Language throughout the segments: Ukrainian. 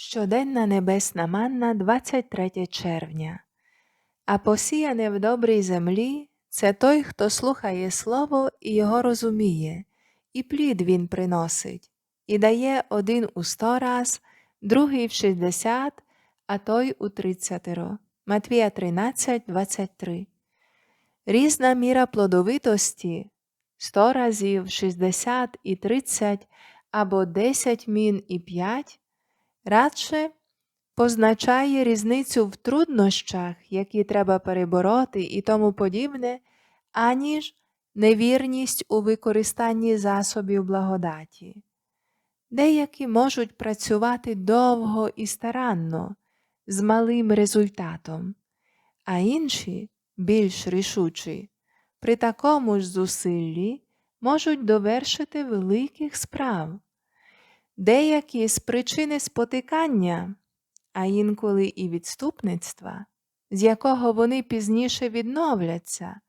Щоденна небесна манна 23 червня. А посіяне в добрій землі це той, хто слухає слово і його розуміє, і плід він приносить, і дає один у сто раз, другий в шістдесят, а той у тридцятеро. Матвія 13, 23. Різна міра плодовитості сто разів, шістдесят і тридцять або десять мін і п'ять радше позначає різницю в труднощах, які треба перебороти і тому подібне, аніж невірність у використанні засобів благодаті. Деякі можуть працювати довго і старанно, з малим результатом, а інші, більш рішучі, при такому ж зусиллі можуть довершити великих справ. Деякі з причини спотикання, а інколи і відступництва, з якого вони пізніше відновляться,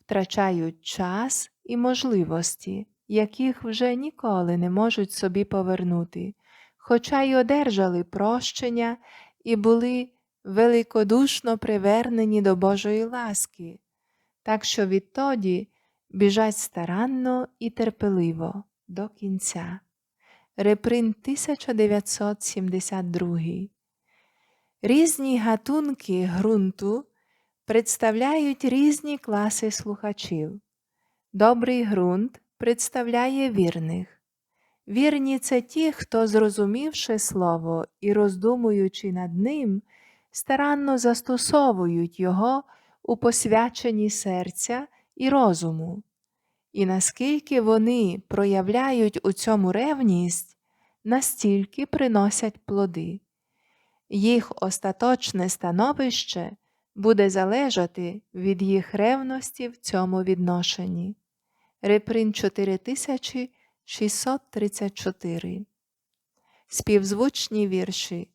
втрачають час і можливості, яких вже ніколи не можуть собі повернути, хоча й одержали прощення і були великодушно привернені до Божої ласки, так що відтоді біжать старанно і терпеливо до кінця. Репринт 1972 Різні гатунки ґрунту представляють різні класи слухачів. Добрий ґрунт представляє вірних. Вірні це ті, хто, зрозумівши слово і роздумуючи над ним, старанно застосовують його у посвяченні серця і розуму. І наскільки вони проявляють у цьому ревність, настільки приносять плоди. Їх остаточне становище буде залежати від їх ревності в цьому відношенні. Реприн 4634 Співзвучні вірші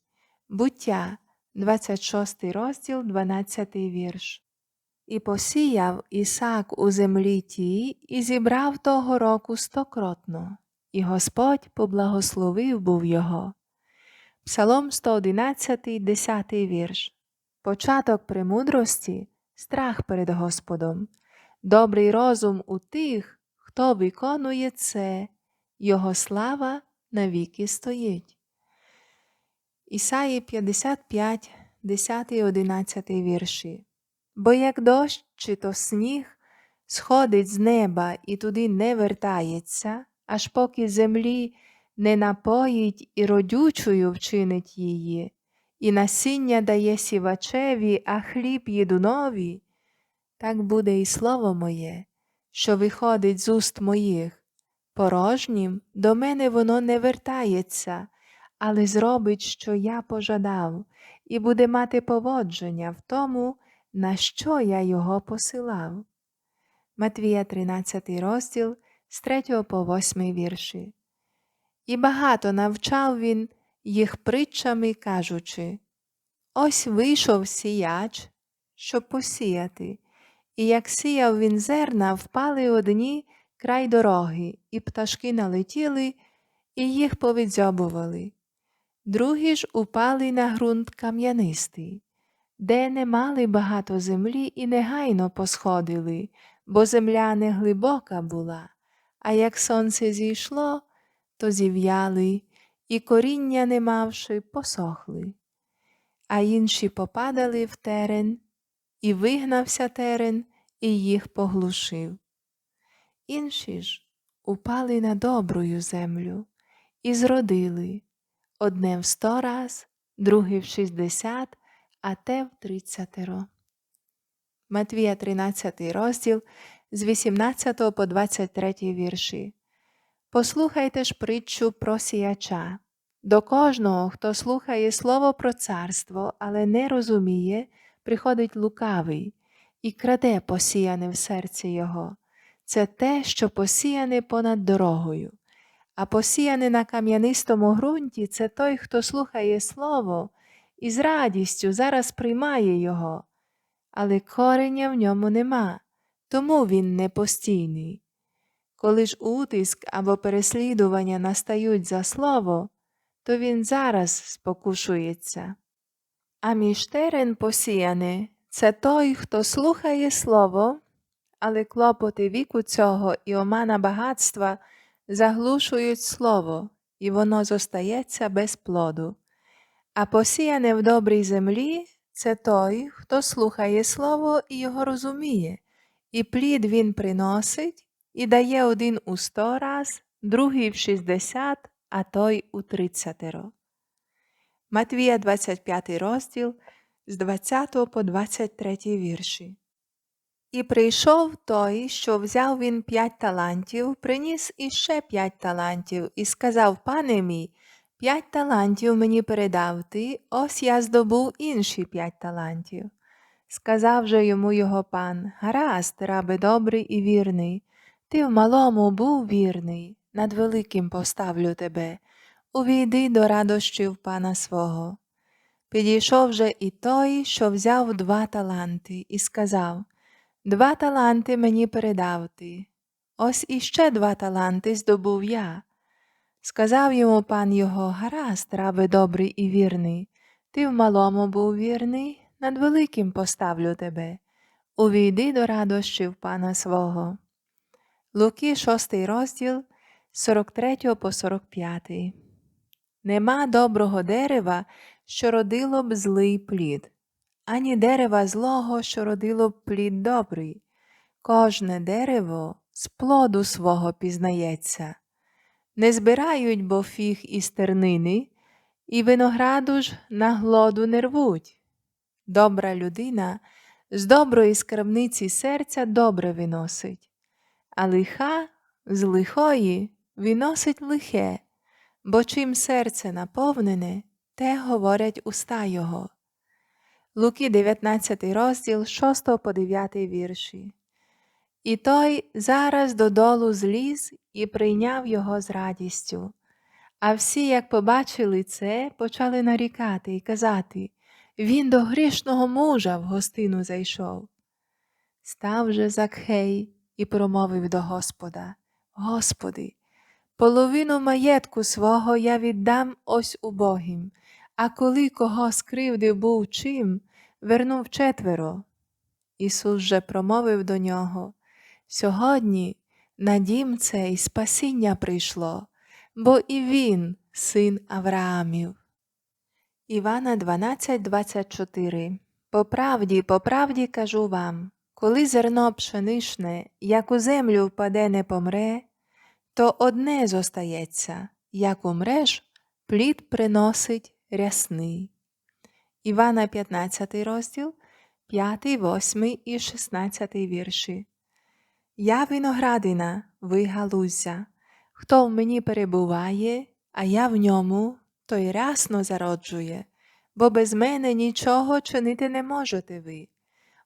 Буття, 26 розділ, 12 вірш. І посіяв Ісак у землі тій, і зібрав того року стокротно, і Господь поблагословив був його. Псалом 111, 10 вірш. Початок премудрості страх перед Господом, добрий розум у тих, хто виконує це, Його слава навіки стоїть. Ісаї 55, 10, 11 вірші. Бо як дощ чи то сніг сходить з неба і туди не вертається, аж поки землі не напоїть і родючою вчинить її, і насіння дає сівачеві, а хліб їдунові, так буде і слово моє, що виходить з уст моїх. Порожнім до мене воно не вертається, але зробить, що я пожадав, і буде мати поводження в тому, на що я його посилав. Матвія 13 розділ з 3 по 8 вірші. І багато навчав він їх притчами, кажучи Ось вийшов сіяч, щоб посіяти, і як сіяв він зерна, впали одні край дороги, і пташки налетіли, і їх повідзьобували. Другі ж упали на ґрунт кам'янистий, де не мали багато землі і негайно посходили, бо земля не глибока була, а як сонце зійшло, то зів'яли, і коріння, не мавши, посохли. А інші попадали в терен, і вигнався терен, і їх поглушив. Інші ж упали на добрую землю і зродили одне в сто раз, друге в шістдесят, а те в тридцятеро. Матвія 13 розділ з 18 по 23 вірші. Послухайте ж притчу про сіяча. До кожного, хто слухає слово про царство, але не розуміє, приходить лукавий і краде посіяне в серці його. Це те, що посіяне понад дорогою. А посіяне на кам'янистому ґрунті це той, хто слухає слово і з радістю зараз приймає його, але кореня в ньому нема, тому він непостійний. Коли ж утиск або переслідування настають за слово, то він зараз спокушується. А між терен посіяний це той, хто слухає слово, але клопоти віку цього і омана багатства заглушують слово, і воно зостається без плоду. А посіяне в добрій землі це той, хто слухає слово і його розуміє, і плід він приносить і дає один у сто раз, другий в шістдесят, а той у тридцятеро. Матвія 25 розділ з 20 по 23 вірші. І прийшов той, що взяв він п'ять талантів, приніс іще п'ять талантів, і сказав, пане мій, п'ять талантів мені передав ти, ось я здобув інші п'ять талантів. Сказав же йому його пан, гаразд, рабе добрий і вірний, ти в малому був вірний, над великим поставлю тебе, увійди до радощів пана свого. Підійшов же і той, що взяв два таланти, і сказав Два таланти мені передав ти. Ось іще два таланти здобув я. Сказав йому пан його гаразд, рабе добрий і вірний. Ти в малому був вірний, над великим поставлю тебе. Увійди до радощів пана свого. Луки, 6 розділ, 43 по 45. Нема доброго дерева, що родило б злий плід, ані дерева злого, що родило б плід добрий. Кожне дерево з плоду свого пізнається. Не збирають бо фіг із тернини, і винограду ж на глоду не рвуть. Добра людина з доброї скарбниці серця добре виносить, а лиха з лихої виносить лихе, бо чим серце наповнене, те говорять уста його. Луки 19 розділ 6 по 9 вірші. І той зараз додолу зліз і прийняв його з радістю. А всі, як побачили це, почали нарікати і казати Він до грішного мужа в гостину зайшов. Став же Закхей і промовив до Господа Господи, половину маєтку свого я віддам ось убогим, а коли кого скривдив був чим, вернув четверо. Ісус же промовив до нього Сьогодні на дім цей спасіння прийшло, бо і він син Авраамів. Івана 12:24 По правді, по правді кажу вам, коли зерно пшенишне, як у землю впаде, не помре, то одне зостається, як умреш, плід приносить рясний. Івана 15 розділ, 5, 8 і 16 вірші. Я виноградина, ви галузя. Хто в мені перебуває, а я в ньому, той рясно зароджує, бо без мене нічого чинити не можете ви.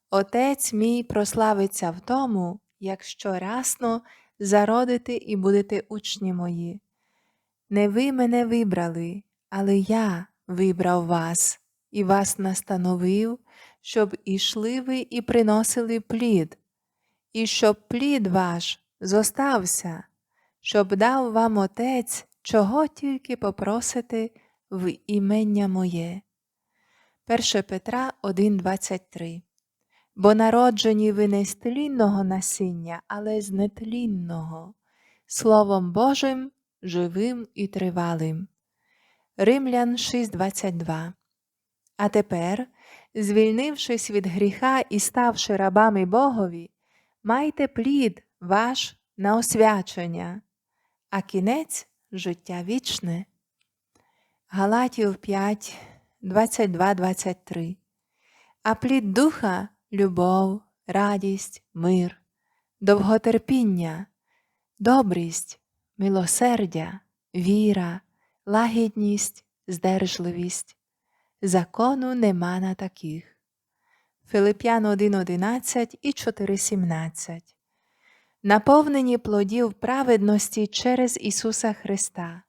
Отець мій прославиться в тому, якщо рясно зародите і будете учні мої. Не ви мене вибрали, але я вибрав вас і вас настановив, щоб ішли ви і приносили плід, і щоб плід ваш зостався, щоб дав вам Отець, чого тільки попросите в імення моє. 1 Петра 1,23 Бо народжені ви не з тлінного насіння, але з нетлінного, Словом Божим, живим і тривалим. Римлян 6,22 А тепер, звільнившись від гріха і ставши рабами Богові, майте плід ваш на освячення, а кінець життя вічне. Галатів 5, 22, 23 А плід духа любов, радість, мир, довготерпіння, добрість, милосердя, віра, лагідність, здержливість. Закону нема на таких. Филип'ян 1.11 і 4.17 Наповнені плодів праведності через Ісуса Христа,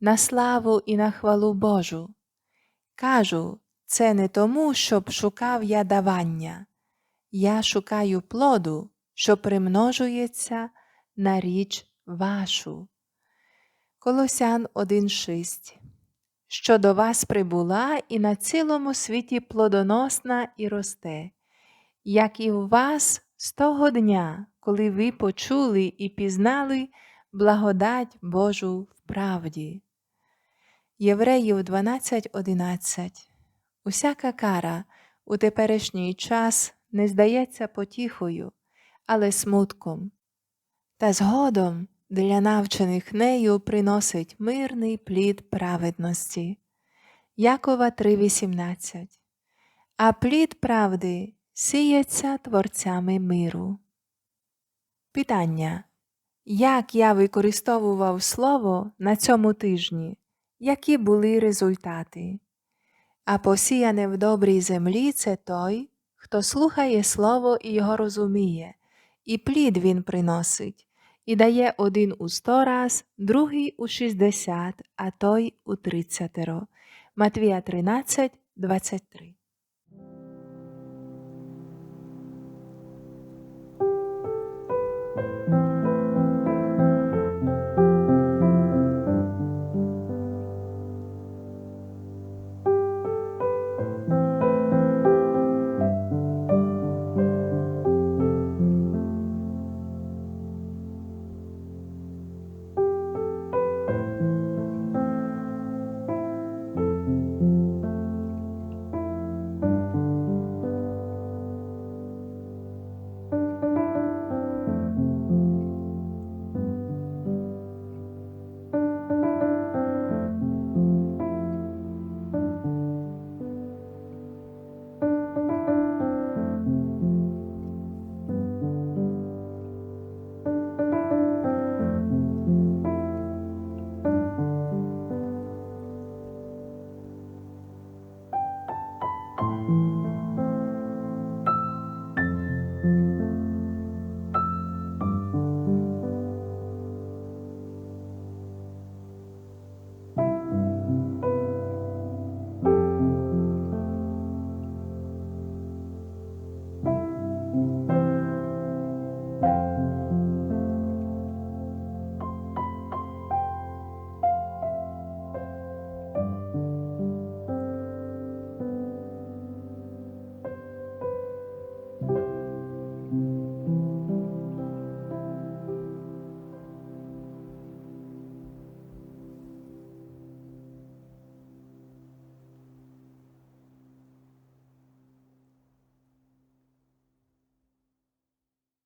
на славу і на хвалу Божу. Кажу, це не тому, щоб шукав я давання. Я шукаю плоду, що примножується на річ вашу. Колосян 1.6 що до вас прибула і на цілому світі плодоносна і росте, як і у вас з того дня, коли ви почули і пізнали благодать Божу в правді. Євреїв 12.11 Усяка кара у теперішній час не здається потіхою, але смутком, та згодом для навчених нею приносить мирний плід праведності. Якова 3.18 А плід правди сіється творцями миру. Питання. Як я використовував слово на цьому тижні? Які були результати? А посіяне в добрій землі це той, хто слухає слово і його розуміє, і плід він приносить, і дає один у сто раз, другий у шістдесят, а той у тридцятеро. Матвія 13, 23